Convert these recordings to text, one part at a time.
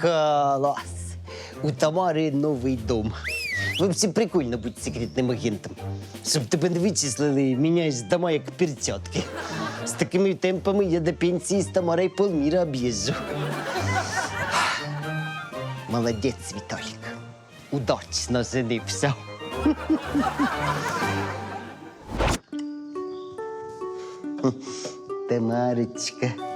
Клас! У Тамари новий дом. Взагалі прикольно бути секретним агентом. Щоб тебе не вичислили, міняєш дома як перчатки. З такими темпами я до пенсії з Тамарою полміра об'їжджу. Молодець, Віталік. Удачно женився. Тамарочка.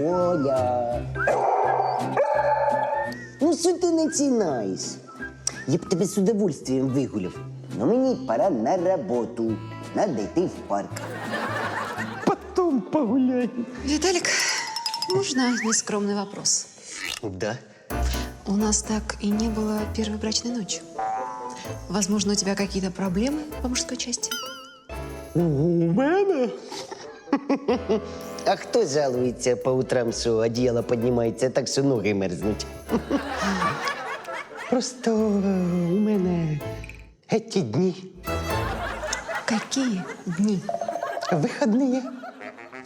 Оля. Ну, що ти починаєш? Я б тебе з удовольствием вигуляв. Но мені пора на роботу. Надо йти в парк. Потом погуляем. Виталик, можно нескромный вопрос? Да. У нас так и не было первой брачной ночи. Возможно, у тебя какие-то проблемы по мужской части? У мене? А хто жалується по утрам, що одіяло піднімається так, що ноги мерзнуть? Просто е, у мене ці дні Какие дни? вихідні.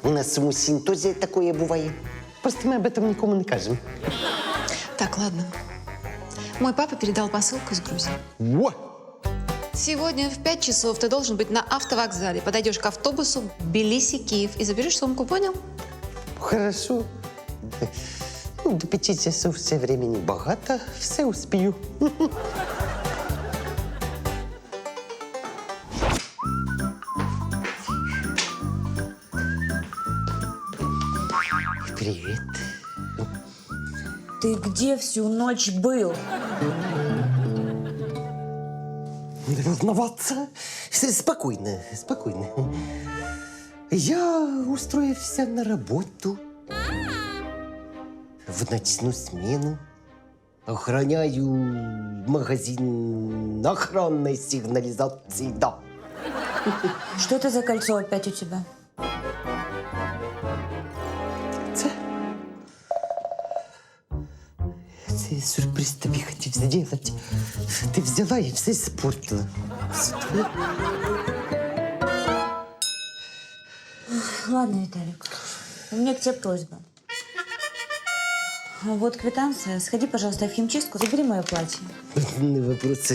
У нас у мужчин теж таке буває. Просто ми об этом нікому не кажемо. Так, ладно. Мой папа передал посылку из Грузии. Во! Сегодня в 5 часов ты должен быть на автовокзале. Подойдешь к автобусу Тбилиси, Киев и заберешь сумку, понял? Хорошо. Ну, до п'яти часов все времени багато, все успію. Привет. Ты где всю ночь был? Не волноваться. Спокойно, спокойно. Я устроился на работу. В ночную смену. Охраняю магазин охранной сигнализации, да. Что это за кольцо опять у тебя? сюрприз тобі хотів зробити. Ти взяла і все спортила. Ладно, Виталик. У меня к тебе просьба. Вот квитанция. Сходи, пожалуйста, в химчистку, забери мое платье. Не вопрос.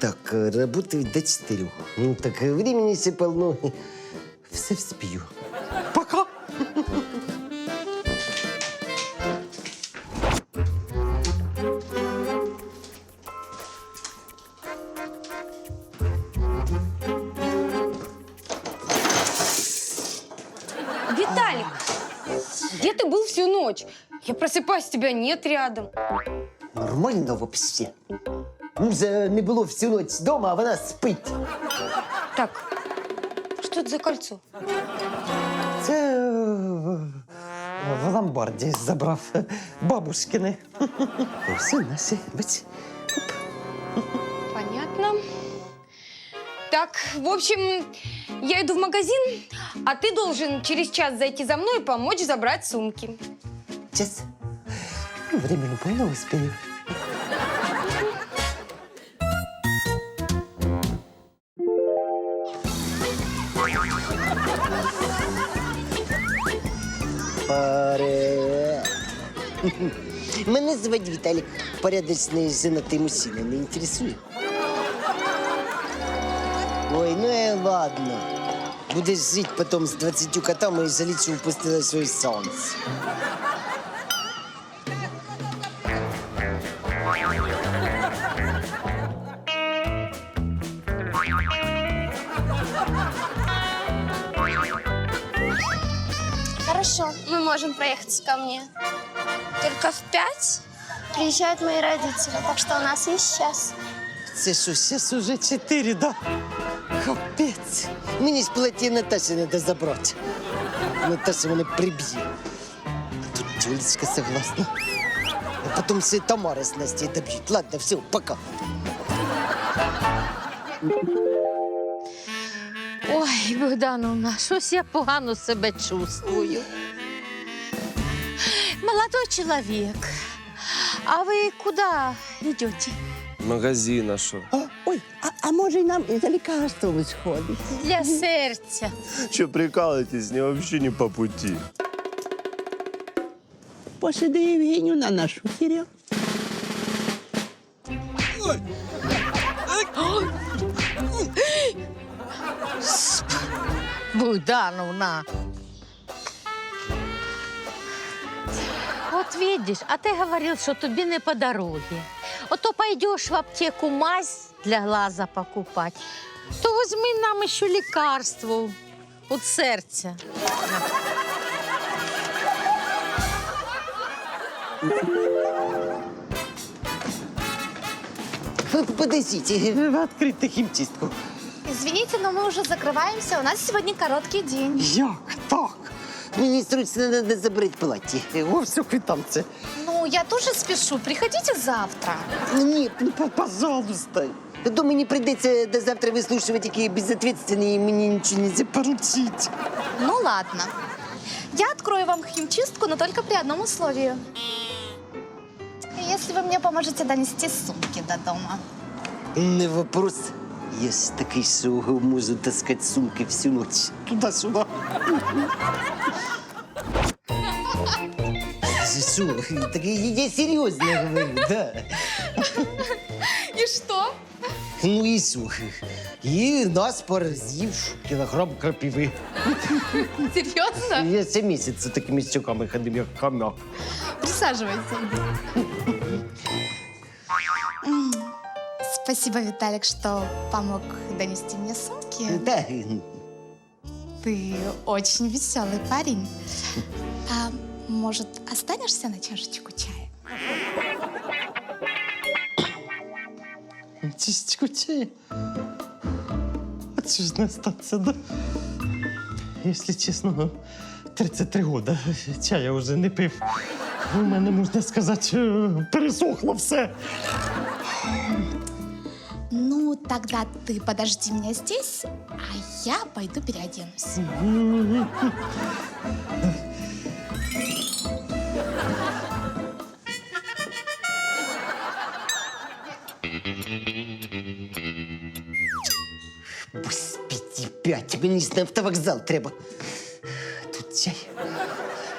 Так, работаю до четырех. Ну, так времени все полно. Все вспію. Я просыпаюсь, тебя нет рядом. Нормально вообще. Мужа не було всю ночь дома, а вона спить. Так, что это за кольцо? Це е, в ломбарді забрав бабушкини. Все наші, бач. Понятно. Так, в общем, я иду в магазин, а ты должен через час зайти за мной и помочь забрать сумки. Час. Времени полно успею. Паре. Мене звати Віталік. Порядочний женатий мужчина. Не інтересує? Ой, ну и ладно. Будеш жити потом з 20 котами і жаліть, що упустила свій шанс. можем проехать ко мне. Только в пять приезжают мои родители, так что у нас есть час. Це що, зараз уже чотири, да? Капець. Мені ж плаття Наташі треба забрати. Наташа мене приб'є. А тут Тюлечка согласна. А потім все Тамара з Настей доб'ють. Ладно, все, пока. Ой, Богдановна, щось я погано себе чувствую. Молодой человек, а вы куда идете? магазин, а що? А, ой, а, а може й нам і за лікарством сходить? Для серця. Че прикалываетесь? Мне вообще не по пути. Посиди Євгенію на нашу Кирил. Богдановна. Вот видишь, а ты говорил, что тебе не по дороге. Вот то пойдешь в аптеку мазь для глаза покупать, то возьми нам еще лекарство от сердца. Подождите, открыть хімчистку. Извините, но мы уже закрываемся. У нас сегодня короткий день. Як так? Мені срочно треба забрати плаття. О, все, квитанція. Ну, я тоже спешу. Приходите завтра. Ні, ну, п- пожалуйста. То мені прийдеться до завтра вислушувати, які я безответственний, і мені нічого не поручить. Ну, ладно. Я открою вам химчистку, но только при одном условии. Если вы мне поможете донести сумки до дома. Не вопрос. Я ж такий, що можу таскати сумки всю ніч. Туди-сюди. Що? Так я серйозно говорю, да. И что? Ну і що? І нас поразив кілограм крапиви. Серьезно? Я це місяць з такими щоками ходив, як хомяк. Присаживайся. М, Спасибо, Виталик, что помог донести мне сумки. Да. Ты очень веселый парень. А может, останешься на чашечку чая? Чистку чая. А це ж не статься, да? Якщо чесно, 33 года чая вже не пив. У мене, можна сказати, пересохло все. Ну, тогда ты подожди меня здесь, а я пойду переоденусь. Господи, п'ять, мені ж на автовокзал треба. Тут чай.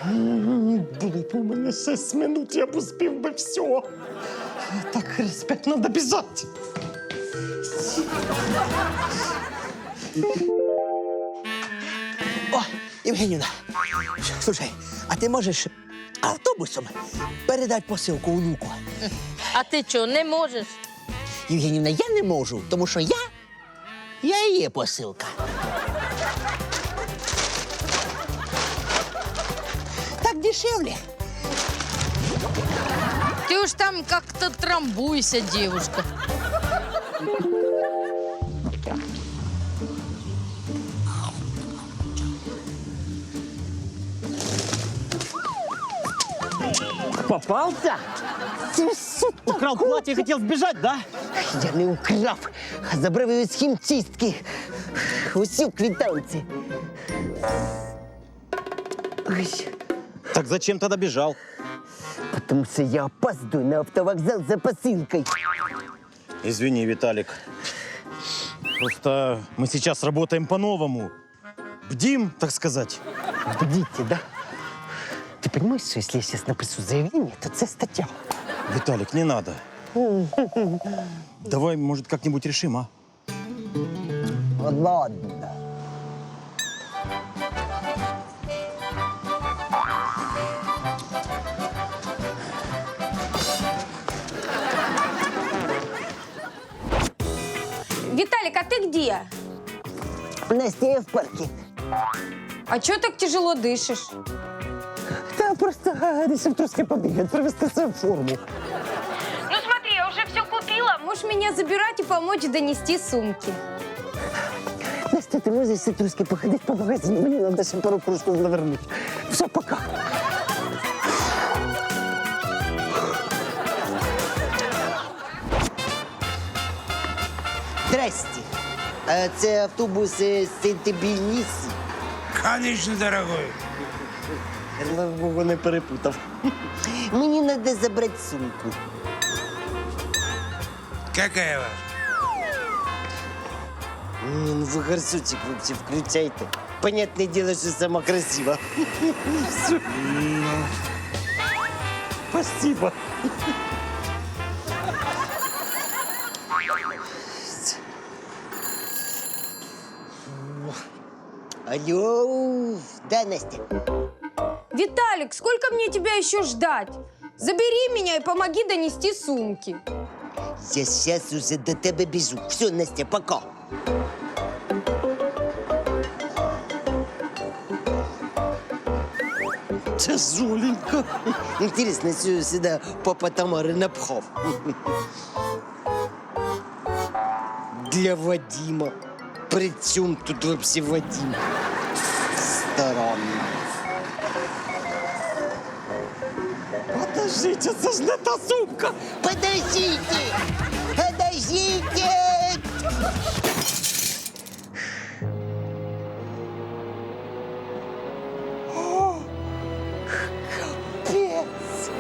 М, Було б у мене 6 минут, я б успів би все. Так, респект, надо біжати. О, Євгенівна, слушай, а ти можеш автобусом передати посилку внуку? А ти що, не можеш? Євгенівна, я не можу, тому що я. Я і є посилка. Так дешевле. Ты уж там как-то трамбуйся, девушка. Попался? Украл платье и хотел сбежать, да? Я не украв, а забрав його з хімчистки. Усю квитанці. Ой, Так зачем тогда бежал? потому що я опаздую на автовокзал за посилкою. Извини, Виталик. Просто мы сейчас работаем по-новому. Бдим, так сказать. Подите, да? Ты понимаешь, что если я сейчас напишу заявление, то це стаття. Виталик, не надо. Давай, может, как-нибудь решим, а? Ладно. Виталик, а ты где? Настя, я в парке. А чё так тяжело дышишь? Та просто а, решив трошки побігати, привести себе в форму. Ну смотри, я уже все купила. Можешь меня забирать и помочь донести сумки. Настя, ти можеш ще трошки походити по магазину? Мені треба ще пару кружків навернути. Все, пока. Здрасте. А це автобус е, з Сент-Більніс? Конечно, дорогой. Слава Богу, не перепутав. Мені треба забрати сумку. Какая ваша? Ні, ну ви гарсучик вообще включайте. Понятне діло, що сама красива. Все. Спасибо. Алло, да, Настя? Виталик, сколько мне тебя еще ждать? Забери меня и помоги донести сумки. Я сейчас уже до тебе біжу. Все, Настя, пока. Це Жуленька. Интересно, що сюди папа Тамари напхав. Для Вадима. При чому тут вообще Вадим? Странно. Подождите, це ж не та сумка! Подождите! Подождите! О, Капець!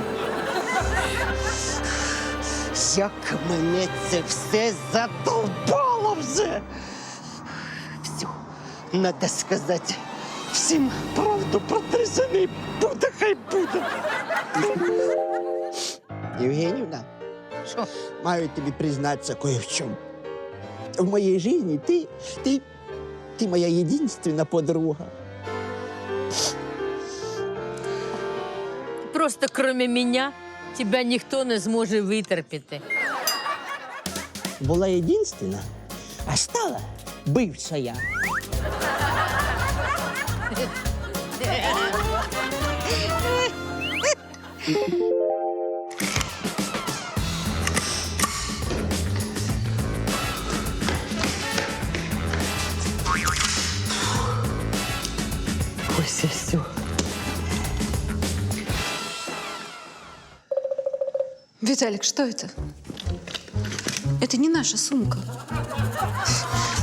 Як мене це все задовбало вже! Все, надо сказати всім правду про три жени. Буде, хай буде. Євгенівна, Що? маю тобі признатися, кое в чем. В моей жизни ти ты, ты моя единственная подруга. Просто кроме мене тебе ніхто не зможе витерпіти. Була единственная, а стала бывшая. Виталик, что это? Это не наша сумка.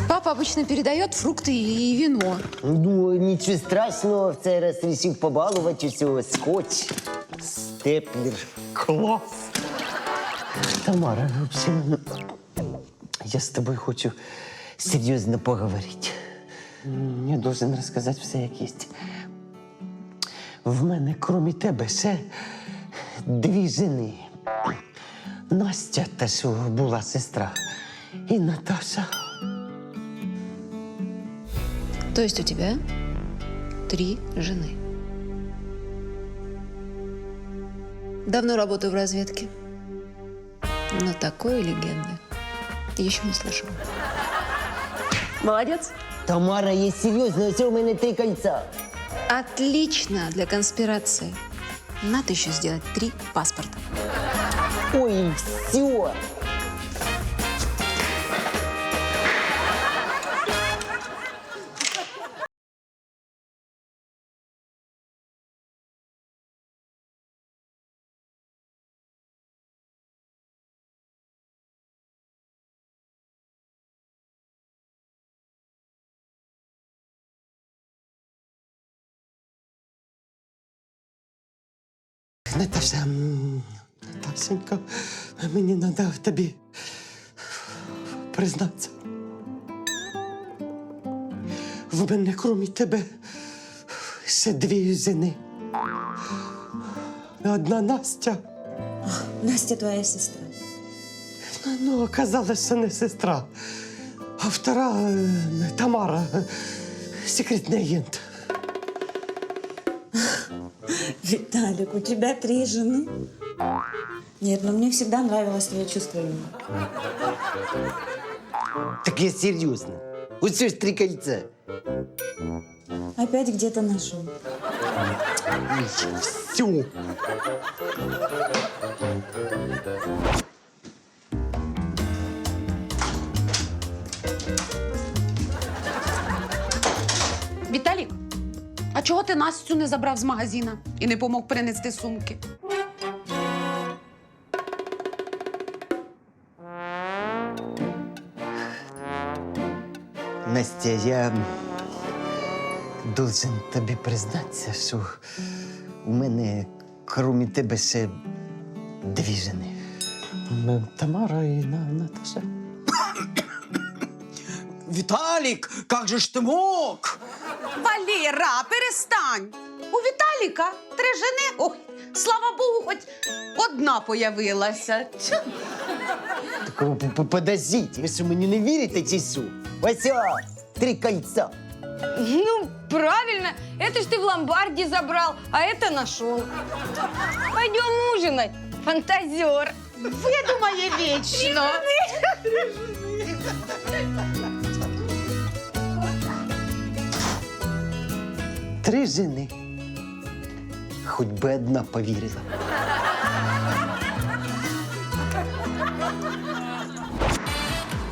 Папа обычно передает фрукты и вино. Ну, нічого страшного, в цей раз вирішив побалувати усього. Скотч, степлер. Клас. Тамара, в общем, я з тобою хочу серйозно поговорити. Я должен розказати все, як є. В мене, крім тебе, ще дві жени. Настя, що була сестра, і Наташа. То есть у тебя три жены. Давно работаю в разведке. Но такой легенды еще не слышала. Молодец. Тамара, є серйозно, ось у мене три кольця. Отлично для конспирации. Надо еще сделать три паспорта. Ой, все. Наташа, м, мені треба тобі признатися. В мене, крім тебе, ще дві жени. Одна Настя, Настя твоя сестра. ну, оказалось, що не сестра, а втора е, Тамара, секретний агент. Виталик, у тебя три жены? Нет, но мне всегда нравилось твое чувство юмора. Так я серйозно. Оце ж три кольця. Опять где-то нашел. Все. Віталік, а чого ти Настю не забрав з магазина і не помог принести сумки? Настя, я должен тобі признатися, що у мене, крім тебе, ще дві жени. Тамара і Наташа. Віталік, як же ж ти мог? Валера, перестань! У Віталіка три жени. Ой, слава Богу, хоч одна появилася. Так, подождіть, ви що мені не вірите що? Ось о, три кольця. Ну, правильно. Это ж ты в ломбарде забрал, а это нашел. Пойдем ужинать, фантазер. Видумає вічно. Три жени. Хоч би одна повірила.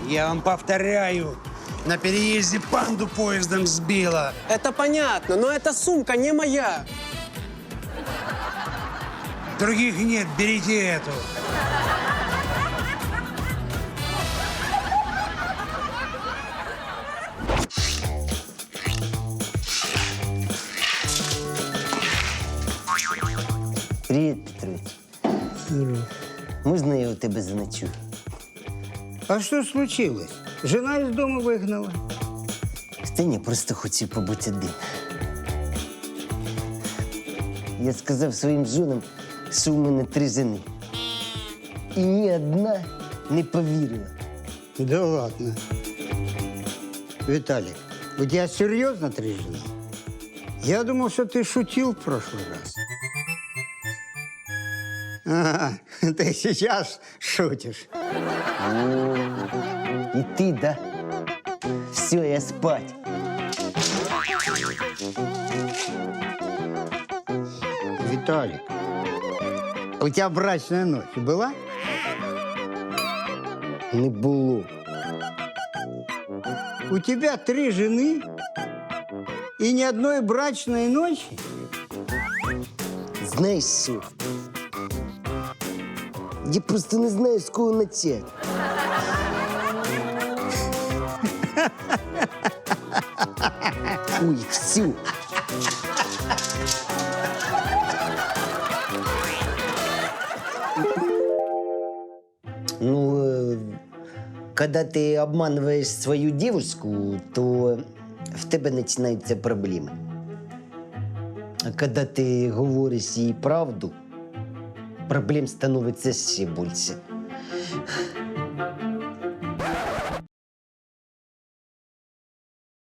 Я вам повторяю, на переезде панду поездом сбила. Это понятно, но эта сумка не моя. Других нет, берите эту. Привіт, Петрович. Можна я у тебе заночую? А що случилось? Жена із дому вигнала. Та ні, просто хочу побути один. Я сказав своїм жонам, що у мене три жени. І ні одна не повірила. Да ладно. Виталик, у тебя серьезно три жены? Я думал, что ты шутил в прошлый раз. Ага, ты сейчас шутишь. І ти, да? Все, я спать. Виталик, у тебя брачная ночь была? Не було. У тебя три жены и ни одной брачной ночи? Знаєш що? Я просто не знаю, з кого почати. Ой, все. Ну, э, когда ты обманываешь свою девушку, то в тебе починаються проблеми. А когда ти говориш їй правду, проблем становиться ще більше.